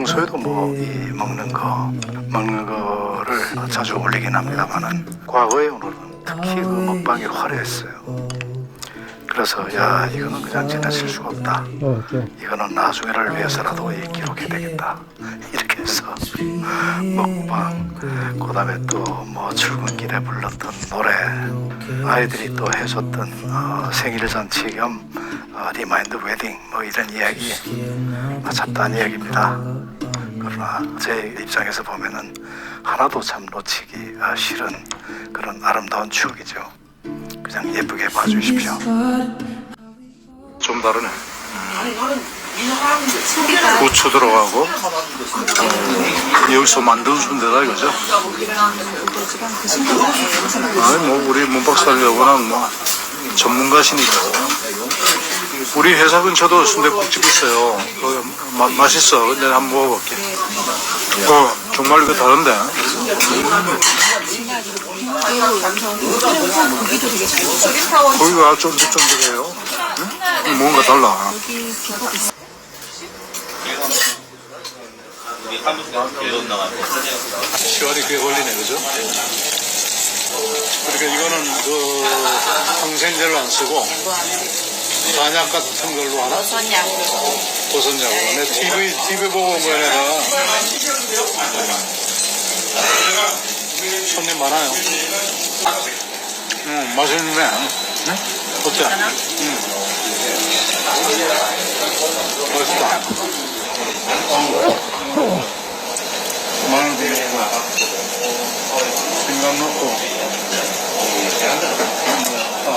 평소에도 뭐 이 먹는 거 먹는 거를 자주 올리긴 합니다만은 과거에 오늘은 특히 그 먹방이 화려했어요. 그래서 야 이거는 그냥 지나칠 수가 없다. 어, 좀. 이거는 나중에를 위해서라도 이 기록해야 되겠다. 이렇게 해서 먹방, 그 다음에 또 뭐 출근길에 불렀던 노래, 아이들이 또 해줬던 어, 생일 잔치 겸 어, 리마인드 웨딩 뭐 이런 이야기 아, 잡다한 이야기입니다. 그러나 제 입장에서 보면은 하나도 참 놓치기 아, 싫은 그런 아름다운 추억이죠. 그냥 예쁘게 봐주십시오. 좀 다르네. 고추 들어가고 어, 여기서 만들어준 데다 이거죠? 아니 뭐 우리 문박사님하고는 뭐 전문가시니까 우리 회사 근처도 순대국집 있어요. 그 마, 맛있어. 근데 한번 먹어볼게. 어 정말 이거 다른데. 고기가 쫀득쫀득해요. 응? 뭔가 달라. 시간이 꽤 걸리네, 그죠? 그러니까 이거는 그 항생제를 안 쓰고 단약 같은 걸로 하나? 도선약으로. 내 TV, TV 보고 온 거야, 내가. 손님 많아요. 음, 맛있네. 응? 어때? 음. 맛있다. 마늘 생강 넣고 아,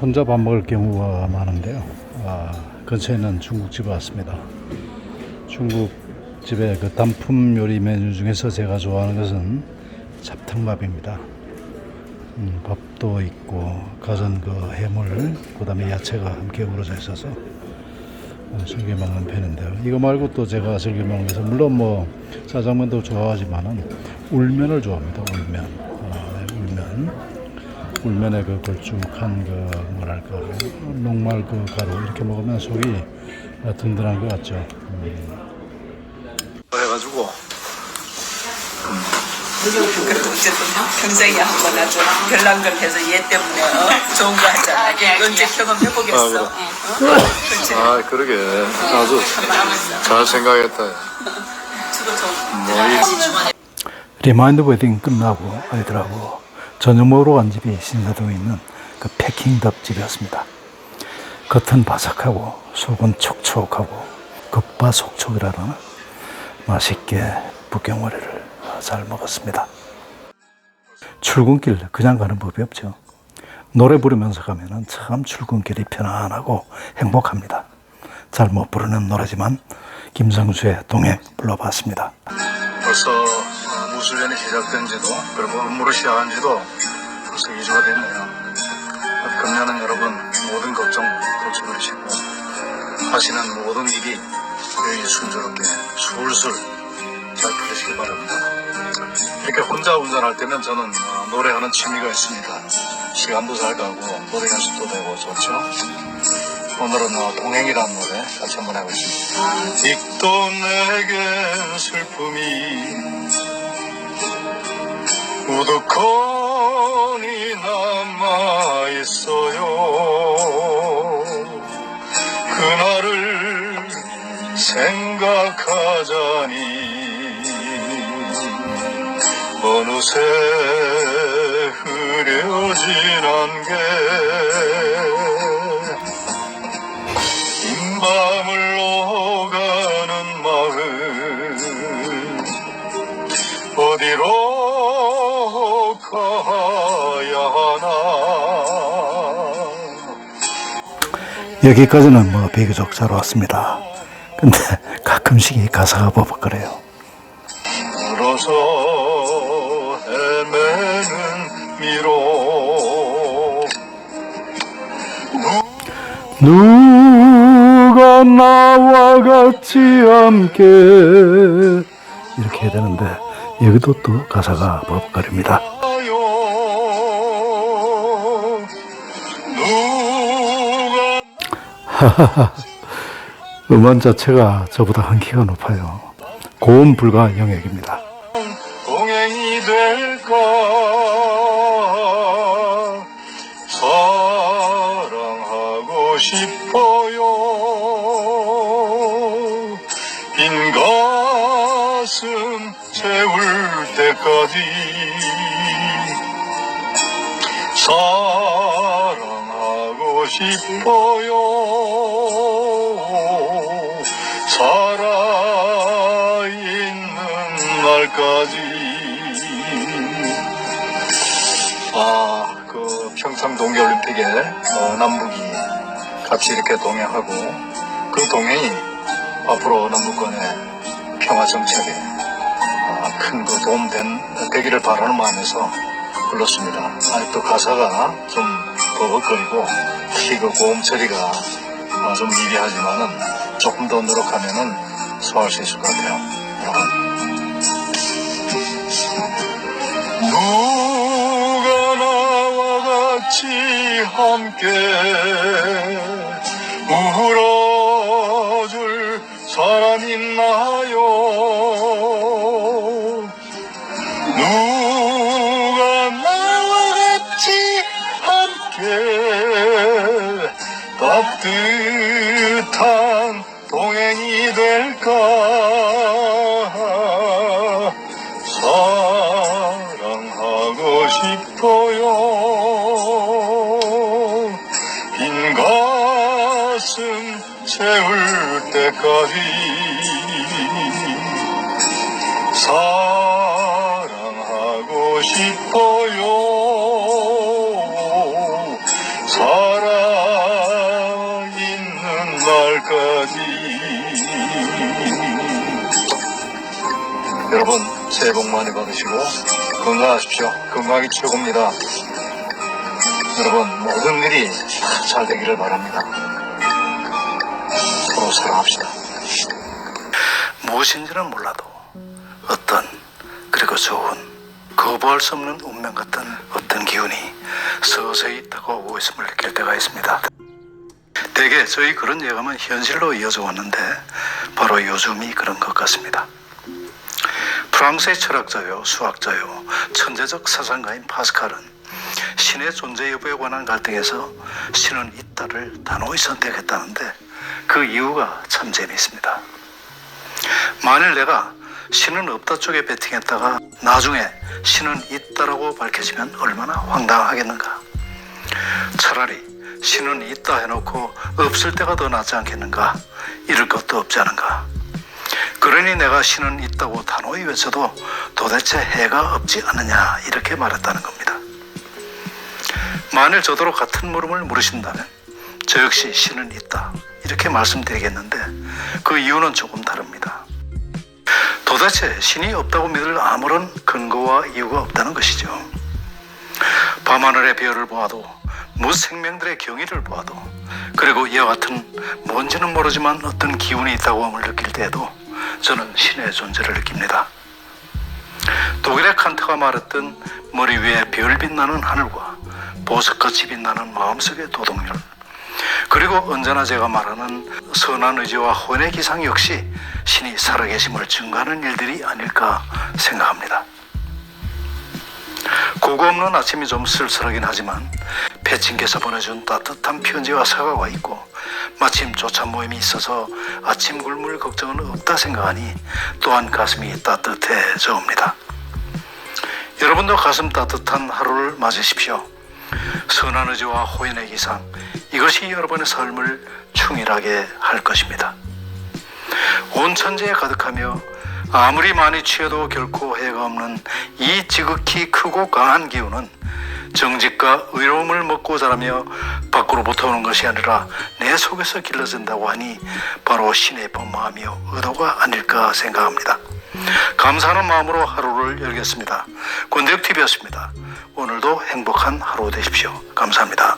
혼자 밥 먹을 경우가 많은데요. 아, 근처에 있는 중국집에 왔습니다. 중국집의 그 단품 요리 메뉴 중에서 제가 좋아하는 것은 잡탕밥입니다. 음, 밥도 있고 가전 그 해물, 그다음에 야채가 함께 우러져 있어서 어, 즐겨 먹는 편인데요. 이거 말고 또 제가 즐겨 먹는 것은 물론 뭐 짜장면도 좋아하지만은 울면을 좋아합니다. 울면, 아, 네, 울면. 울면의 그 걸쭉한 그 뭐랄까 녹말 그 가루 이렇게 먹으면 속이 든든한 것 같죠. 음. 해가지고 그래도 어쨌든 평생에 한번 아주 별난 걸 해서 얘 때문에 어? 좋은 거 하잖아. 언제 경험해보겠어. 아, 그렇지. 아 그러게 아주 잘 생각했다 뭐 리마인드 웨딩 끝나고 아이들하고 저녁 먹으러 간 집이 신사동에 있는 그 패킹덕 집이었습니다. 겉은 바삭하고 속은 촉촉하고 급바속촉이라나 맛있게 북경오리를 잘 먹었습니다. 출근길 그냥 가는 법이 없죠. 노래 부르면서 가면은 참 출근길이 편안하고 행복합니다. 잘 못 부르는 노래지만 김성수의 동행 불러봤습니다. 벌써 어, 무술년이 시작된 지도 그리고 업무를 시작한 지도 벌써 2주가 됐네요 금년은 여러분 모든 걱정 펼쳐버리시고 하시는 모든 일이 순조롭게 술술 잘 풀리시기 바랍니다 이렇게 혼자 운전할 때는 저는 어, 노래하는 취미가 있습니다. 시간도 잘 가고 노래 연습도 되고 좋죠? 오늘은 어, 동행이라는 노래 같이 한번 해보겠습니다. 익던 내겐 슬픔이 우두커니 남아있어요. 그날을 생각하자니 어느새 흐려진 안개 긴 밤을 오가는 마음 어디로 가야 하나 여기까지는 뭐 비교적 잘 왔습니다. 근데 가끔씩 이 가사가 버벅거려요. 물어서 누가 나와 같이 함께 이렇게 해야 되는데 여기도 또 가사가 버벅거립니다. 하하하 음원 자체가 저보다 한 키가 높아요. 고음 불가 영역입니다. 동행이 될까 사랑하고 싶어요. 살아있는 날까지. 아, 그 평창 동계올림픽에 어, 남북이 같이 이렇게 동행하고 그 동행이 앞으로 남북간의 평화 정착에 아, 큰그 도움 된, 되기를 바라는 마음에서 불렀습니다. 아직도 가사가 좀 버벅거리고 그 고음 처리가 어, 좀 미비하지만은 조금 더 노력하면은 소화할 수 있을 것 같아요. 여러분. 누가 나와 같이 함께 따뜻한 동행이 될까? 사랑하고 싶어요. 빈 가슴 채울 때까지 사랑하고 싶어요 여러분 새해 복 많이 받으시고 건강하십시오. 건강이 최고입니다. 여러분 모든 일이 다잘 되기를 바랍니다. 서로 사랑합시다. 무엇인지는 몰라도 어떤 그리고 좋은 거부할 수 없는 운명 같은 어떤 기운이 서서히 다가오고 있음을 느낄 때가 있습니다. 대개 저희 그런 예감은 현실로 이어져 왔는데 바로 요즘이 그런 것 같습니다. 프랑스의 철학자요, 수학자요, 천재적 사상가인 파스칼은 신의 존재 여부에 관한 갈등에서 신은 있다를 단호히 선택했다는데 그 이유가 참 재미있습니다. 만일 내가 신은 없다 쪽에 베팅했다가 나중에 신은 있다라고 밝혀지면 얼마나 황당하겠는가. 차라리 신은 있다 해놓고 없을 때가 더 낫지 않겠는가. 이럴 것도 없지 않은가. 그러니 내가 신은 있다고 단호히 외쳐도 도대체 해가 없지 않느냐 이렇게 말했다는 겁니다. 만일 저더러 같은 물음을 물으신다면 저 역시 신은 있다 이렇게 말씀드리겠는데 그 이유는 조금 다릅니다. 도대체 신이 없다고 믿을 아무런 근거와 이유가 없다는 것이죠. 밤하늘의 별을 보아도 무생명들의 경의를 보아도 그리고 이와 같은 뭔지는 모르지만 어떤 기운이 있다고 함을 느낄 때에도 저는 신의 존재를 느낍니다. 독일의 칸트가 말했던 머리 위에 별 빛나는 하늘과 보석같이 빛나는 마음속의 도덕률 그리고 언제나 제가 말하는 선한 의지와 혼의 기상 역시 신이 살아계심을 증거하는 일들이 아닐까 생각합니다. 고거 없는 아침이 좀 쓸쓸하긴 하지만 패친께서 보내준 따뜻한 편지와 사과가 있고 마침 조찬 모임이 있어서 아침 굶을 걱정은 없다 생각하니 또한 가슴이 따뜻해져 옵니다. 여러분도 가슴 따뜻한 하루를 맞으십시오. 선한 의지와 호연의 기상 이것이 여러분의 삶을 충일하게 할 것입니다. 온 천지에 가득하며 아무리 많이 취해도 결코 해가 없는 이 지극히 크고 강한 기운은 정직과 의로움을 먹고 자라며 밖으로부터 오는 것이 아니라 내 속에서 길러진다고 하니 바로 신의 법마하며 의도가 아닐까 생각합니다. 감사하는 마음으로 하루를 열겠습니다. 권대혁TV였습니다. 오늘도 행복한 하루 되십시오. 감사합니다.